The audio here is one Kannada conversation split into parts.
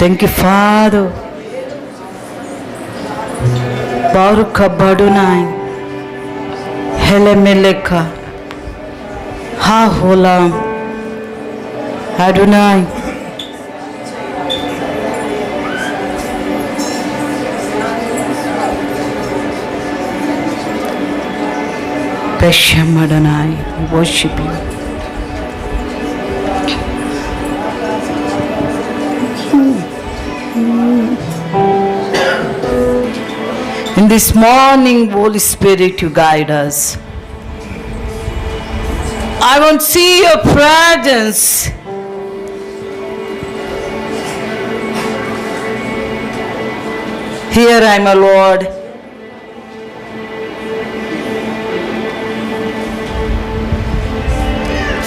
Thank you, Father. Baruch Badunai, Helemeleka, Ha Holam, Adonai. Beshem Adonai, we worship you. In this morning, Holy Spirit, you guide us. I want to see your presence. Here I am, Lord.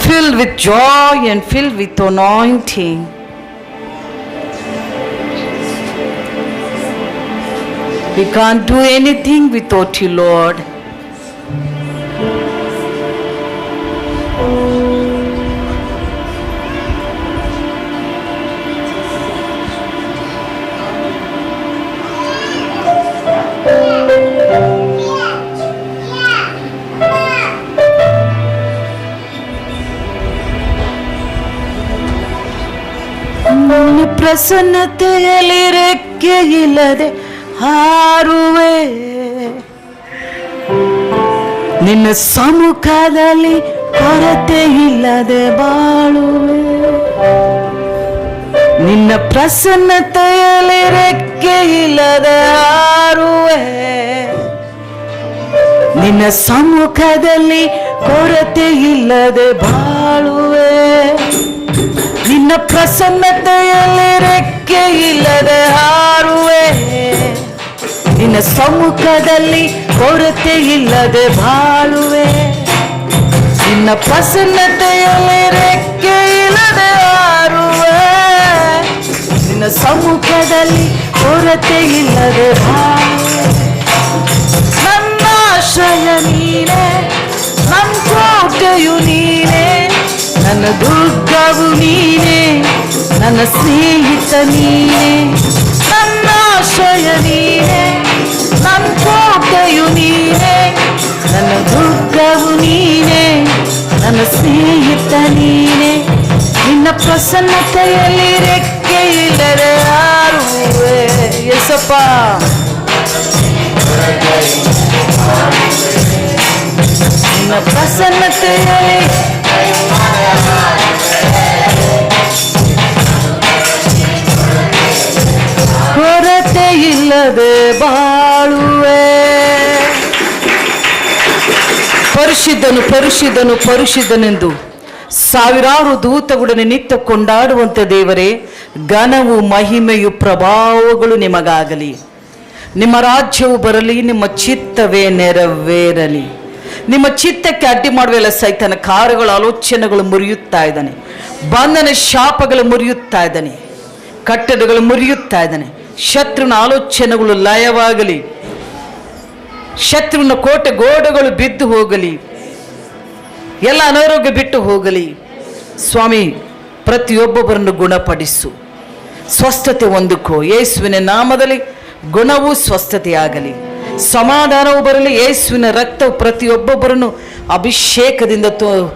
Filled with joy and filled with anointing. We can't do anything without you, Lord. പ്രസന്നതയിലിരക്കയില്ലതെ ಹಾರುವೆ. ನಿನ್ನ ಸಮ್ಮುಖದಲ್ಲಿ ಕೊರತೆ ಇಲ್ಲದೆ ಬಾಳುವೆ. ನಿನ್ನ ಪ್ರಸನ್ನತೆಯಲ್ಲಿ ರೆಕ್ಕೆ ಇಲ್ಲದೆ ಹಾರುವೆ. ನಿನ್ನ ಸಮ್ಮುಖದಲ್ಲಿ ಕೊರತೆ ಇಲ್ಲದೆ ಬಾಳುವೆ. ನಿನ್ನ ಪ್ರಸನ್ನತೆಯಲ್ಲಿ ರೆಕ್ಕೆ ಇಲ್ಲದೆ ಹಾರುವೆ. ನಿನ್ನ ಸಮ್ಮುಖದಲ್ಲಿ ಕೊರತೆ ಇಲ್ಲದೆ ಬಾಳುವೆ. ನಿನ್ನ ಪ್ರಸನ್ನತೆಯಲ್ಲಿ ರೆಕ್ಕೆ ಇಲ್ಲದೆ ಆರುವೆ ನಿನ್ನ ಸಮ್ಮುಖದಲ್ಲಿ ಕೊರತೆ ಇಲ್ಲದೆ ಬಾಳುವೆ. ನನ್ನ ಆಶ್ರಯ ನೀನೆ, ನನ್ನ ಕೋಟೆಯು ನೀನೇ, ನನ್ನ ದುರ್ಗವು ನೀನೆ, ನನ್ನ ಸ್ನೇಹಿತ ನೀನೇ. ನನ್ನ ಸ್ನೇಹಿತ ನೀನೇ ನಿನ್ನ ಪ್ರಸನ್ನತೆಯಲ್ಲಿ ರೆಕ್ಕೆ ಇಲ್ಲದೆ ಯಾರುವೆ ಎಸಪ್ಪ ನಿನ್ನ ಪ್ರಸನ್ನತೆಯಲ್ಲಿ ಕೊರತೆ ಇಲ್ಲದೆ ಬಾಳುವೆ ಪರಿಶುದ್ಧನು ಪರಿಶುದ್ಧನು, ಪರಿಶುದ್ಧನೆಂದು ಸಾವಿರಾರು ದೂತಗಳನ್ನು ನಿತ್ಯ ಕೊಂಡಾಡುವಂತ ದೇವರೇ, ಘನವು, ಮಹಿಮೆಯು, ಪ್ರಭಾವಗಳು ನಿಮಗಾಗಲಿ. ನಿಮ್ಮ ರಾಜ್ಯವು ಬರಲಿ, ನಿಮ್ಮ ಚಿತ್ತವೇ ನೆರವೇರಲಿ. ನಿಮ್ಮ ಚಿತ್ತಕ್ಕೆ ಅಡ್ಡಿ ಮಾಡುವೆಲ್ಲ ಸೈತನ ಕಾರ್ಯಗಳ ಆಲೋಚನೆಗಳು ಮುರಿಯುತ್ತಾ ಇದ್ದಾನೆ. ಬಂಧನ ಶಾಪಗಳು ಮುರಿಯುತ್ತಾ ಇದ್ದಾನೆ. ಕಟ್ಟಡಗಳು ಮುರಿಯುತ್ತಾ ಇದ್ದಾನೆ. ಶತ್ರುನ ಆಲೋಚನೆಗಳು ಲಯವಾಗಲಿ. ಶತ್ರುವಿನ ಕೋಟೆ ಗೋಡೆಗಳು ಬಿದ್ದು ಹೋಗಲಿ, ಎಲ್ಲ ಅನಾರೋಗ್ಯ ಬಿಟ್ಟು ಹೋಗಲಿ, ಸ್ವಾಮಿ, ಪ್ರತಿಯೊಬ್ಬೊಬ್ಬರನ್ನು ಗುಣಪಡಿಸು. ಸ್ವಸ್ಥತೆ ಹೊಂದಿಕೋ. ಯೇಸುವಿನ ನಾಮದಲ್ಲಿ ಗುಣವೂ ಸ್ವಸ್ಥತೆಯಾಗಲಿ. ಸಮಾಧಾನವು ಬರಲಿ. ಯೇಸುವಿನ ರಕ್ತವು ಪ್ರತಿಯೊಬ್ಬೊಬ್ಬರನ್ನು ಅಭಿಷೇಕದಿಂದ ತೋ,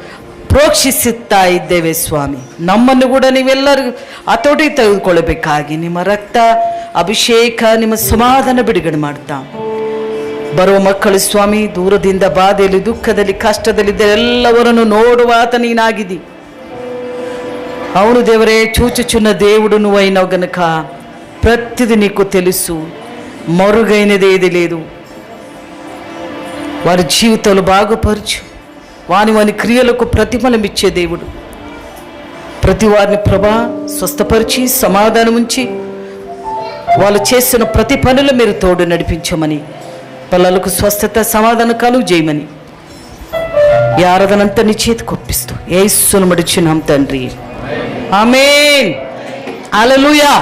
ಪ್ರೋಕ್ಷಿಸುತ್ತಾ ಇದ್ದೇವೆ ಸ್ವಾಮಿ. ನಮ್ಮನ್ನು ಕೂಡ ನೀವೆಲ್ಲರಿಗೂ ಹತೋಟಿ ತೆಗೆದುಕೊಳ್ಳಬೇಕಾಗಿ. ನಿಮ್ಮ ರಕ್ತ, ಅಭಿಷೇಕ, ನಿಮ್ಮ ಸಮಾಧಾನ ಬಿಡುಗಡೆ ಮಾಡ್ತಾ. ಬರುವ ಮಕ್ಕಳು ಸ್ವಾಮಿ ದೂರದಿಂದ ಬಾಧೆಯಲ್ಲಿ ದುಃಖದಲ್ಲಿ ಕಷ್ಟದಲ್ಲಿದ್ದ ಎಲ್ಲವರನ್ನು ನೋಡುವ ಆತ ನೀನಾಗಿದ್ದಿ అవును దేవరే చూచుచున్న దేవుడు నువ్వైన గనుక ప్రతిది నీకు తెలుసు మరుగైనది ఏది లేదు వారి జీవితాలు బాగుపరచు వాని వాని క్రియలకు ప్రతిఫలం ఇచ్చే దేవుడు ప్రతి వారిని ప్రభా స్వస్థపరిచి సమాధానం ఉంచి వాళ్ళు చేసిన ప్రతి పనులు మీరు తోడు నడిపించమని పిల్లలకు స్వస్థత సమాధానం కలుగు చేయమని. ఈ ఆరాధనంతా నీ చేతికి ఒప్పిస్తూ ఏసును మడిచినాం తండ్రి. ఆమె అలలుయా